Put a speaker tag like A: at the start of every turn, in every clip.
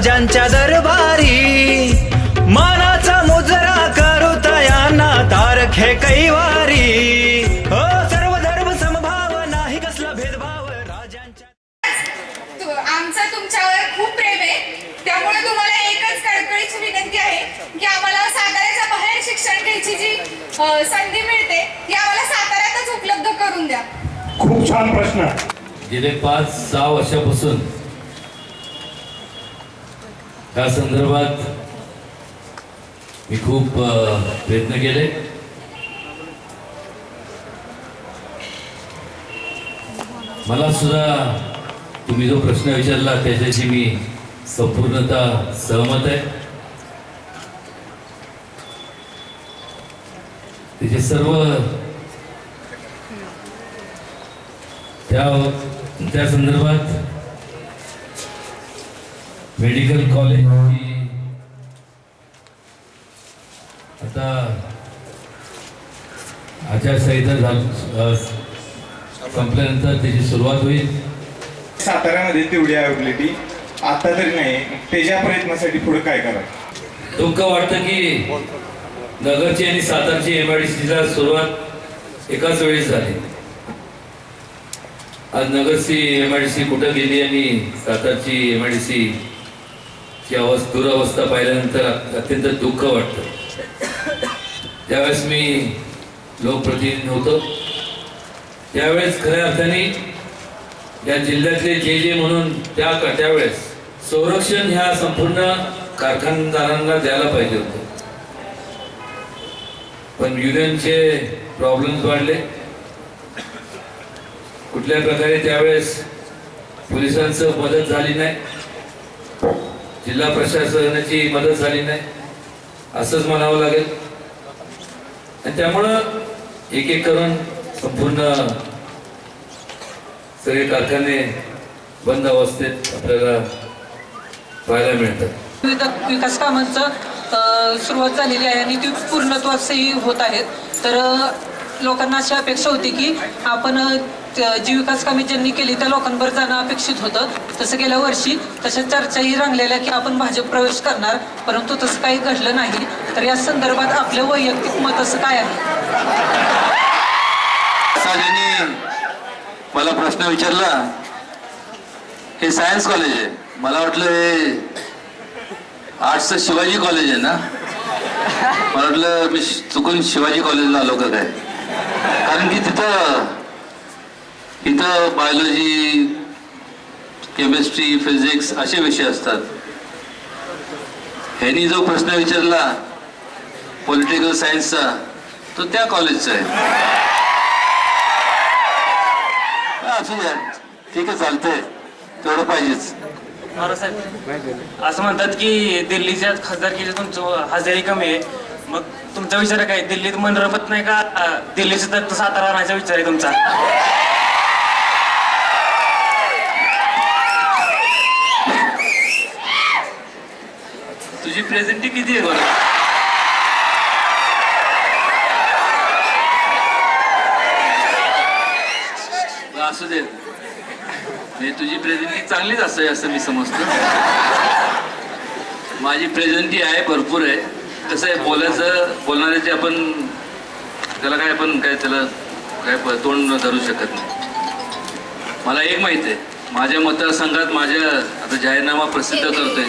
A: राजांच्या दरबारी. मानाचा मुजरा करू तयांना तारखे कैवारी. हो सर्व धर्म समभाव नाही कसला भेदभाव राजांच्या
B: तु- आमचं तुमच्यावर खूप प्रेम आहे. त्यामुळे तुम्हाला एकच कळकळीची विनंती आहे की आम्हाला साताऱ्याच्या बाहेर शिक्षण घ्यायची जी संधी मिळते ती आम्हाला साताऱ्यातच उपलब्ध करून द्या.
C: खूप छान प्रश्न.
D: गेले पाच सहा वर्षापासून त्या संदर्भात मी खूप प्रयत्न केले. मला सुद्धा तुम्ही जो प्रश्न विचारला त्याच्याशी मी संपूर्णता सहमत आहे. त्याचे सर्व त्या त्या संदर्भात मेडिकल कॉलेज आता आचारसंहिता झाल संपल्यानंतर त्याची सुरुवात होईल.
C: साताऱ्यामध्ये तेवढी अवेबिलिटी आता तरी नाही. त्याच्या प्रयत्नासाठी पुढे काय करा
D: दुःख वाटतं की नगरची आणि सातारची एम आय डी सीला सुरुवात एकाच वेळी झाली. आज नगरची एम आय डी सी कुठं गेली आणि सातारची एम आय डी सी ची अवस्था दुरावस्था पाहिल्यानंतर अत्यंत दुःख वाटतं. त्यावेळेस मी लोकप्रतिनिधी होतो. त्यावेळेस खऱ्या अर्थाने या जिल्ह्यातले जे जे म्हणून त्या त्यावेळेस संरक्षण ह्या संपूर्ण कारखानदारांना द्यायला पाहिजे होतं. पण युनियनचे प्रॉब्लेम्स वाढले. कुठल्या प्रकारे त्यावेळेस पोलिसांचं मदत झाली नाही. जिल्हा प्रशासनाची मदत झाली नाही असंच म्हणावं लागेल. आणि त्यामुळं एक एक करून संपूर्ण सगळे कारखाने बंद अवस्थेत आपल्याला पाहायला मिळतात.
E: विविध विकास कामांचं सुरुवात झालेली आहे आणि ती पूर्णत्वासही होत आहेत. तर लोकांना अशी अपेक्षा होती की आपण अ, जी विकास कामे ज्यांनी केली त्या लोकांवर जाणं अपेक्षित होतं. तसं गेल्या वर्षी तशा चर्चाही रंगलेल्या की आपण भाजप प्रवेश करणार परंतु तसं काही घडलं नाही. तर या संदर्भात आपलं वैयक्तिक मत असं काय आहे?
F: मला प्रश्न विचारला. हे सायन्स कॉलेज आहे. मला वाटलं हे आर्ट्सचं शिवाजी कॉलेज आहे ना? मला वाटलं मी चुकून शिवाजी कॉलेजला आलो का काय? कारण की तिथं इथं बायोलॉजी केमिस्ट्री फिजिक्स असे विषय असतात. ह्यांनी जो प्रश्न विचारला पॉलिटिकल सायन्सचा तो त्या कॉलेजचा आहे. असू द्या. ठीक आहे चालतंय. तेवढं पाहिजेच.
G: साहेब असं म्हणतात की दिल्लीच्या खासदारकीची तुमचं हजेरी कमी आहे. मग तुमचा विचार काय? दिल्लीत मन रमत नाही का? दिल्लीचं दत्त सातारा राहण्याचा विचार आहे तुमचा.
F: तुझी प्रेझेंटी किती आहे बरं असू दे. म्हणजे तुझी प्रेझेंटी चांगलीच असते असं मी समजतो. माझी प्रेझेंटी आहे भरपूर आहे. कसं आहे बोलायचं बोलणाऱ्याचे आपण त्याला काय आपण काय त्याला काय तोंड धरू शकत नाही. मला एक माहिती आहे माझ्या मतदारसंघात माझ्या आता जाहीरनामा प्रसिद्ध करतोय.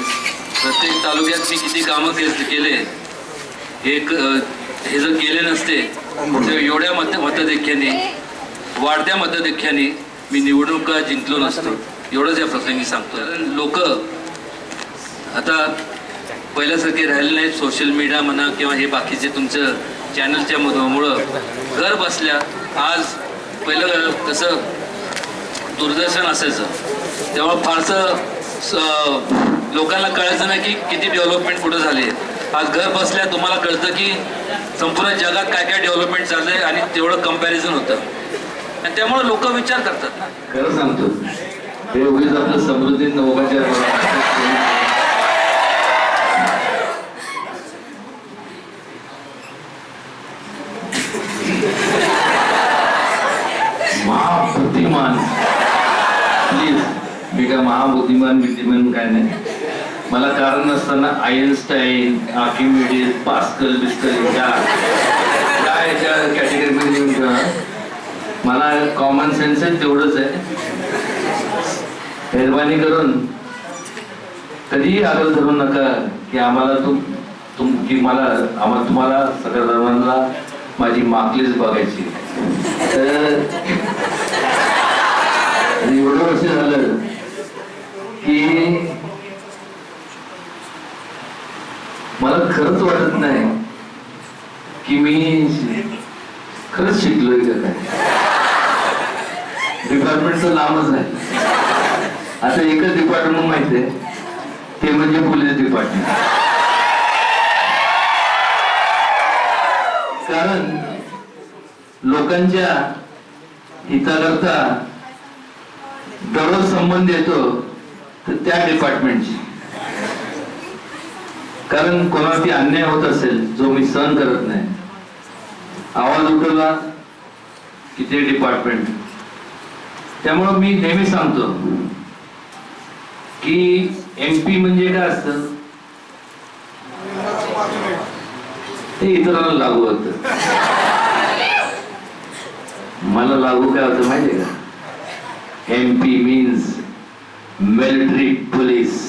F: प्रत्येक तालुक्यात मी किती कामं के केले. हे हे जर केले नसते तर एवढ्या मत मतदेख्याने वाढत्या मतदेख्याने मी निवडणुका जिंकलो नसतो? एवढंच या प्रसंगी सांगतो. लोक आता पहिल्यासारखे राहिले नाहीत सोशल मीडिया म्हणा किंवा हे बाकीचे तुमचं चॅनलच्या मुळं. घर बसल्या आज पहिलं कसं दूरदर्शन असायचं. तेव्हा फारसं लोकांना कळायचं नाही की किती डेव्हलपमेंट कुठं झाली आज घर बसल्या तुम्हाला कळतं की संपूर्ण जगात काय काय डेव्हलपमेंट चाललंय आणि तेवढं कंपॅरिझन होतं. आणि त्यामुळे लोक विचार करतात ना. खरं सांगतो हे उगीच आपलं समृद्धी नवकाच्या महाबुद्धिमान प्लीज काय बुद्धिमान काय नाही.
D: मला कारण नसताना आयन्स्टाईन आर्किमिडीज पास्कल बिस्कल या काय याच्या कॅटेगरीमध्ये येऊन ठेवा. मला कॉमन सेन्स आहे तेवढंच आहे. मेहरबानी करून कधीही आग्रह धरू नका की आम्हाला तुम तुम की मला आम्हाला तुम्हाला सगळ्या धर्मांना माझी माकलीच बघायची. तर एवढं वर्ष झालं. की मला खरंच वाटत नाही की मी खरंच शिकलोय का काय डिपार्टमेंटचं लांबच आहे आता एकच डिपार्टमेंट माहिती आहे. ते म्हणजे पोलीस डिपार्टमेंट कारण लोकांच्या हिताकरता दररोज संबंध येतो. तर त्या डिपार्टमेंटची कारण कोणावरती अन्याय होत असेल जो मी सहन करत नाही आवाज उठवला की ते डिपार्टमेंट त्यामुळं मी नेहमी सांगतो की एमपी म्हणजे काय असतं? ते इतरांना लागू होत. मला लागू काय होतं माहितीये का? MP means military police.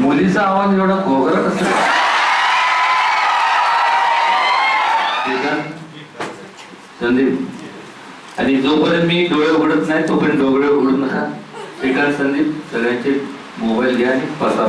D: मुलीचा आवाज एवढा घोगरा असतो संदीप आणि जोपर्यंत मी डोळे उघडत नाही तोपर्यंत डोळे उघडू नका. श्रीकांत संदीप सगळ्यांचे मोबाईल घ्या आणि पसा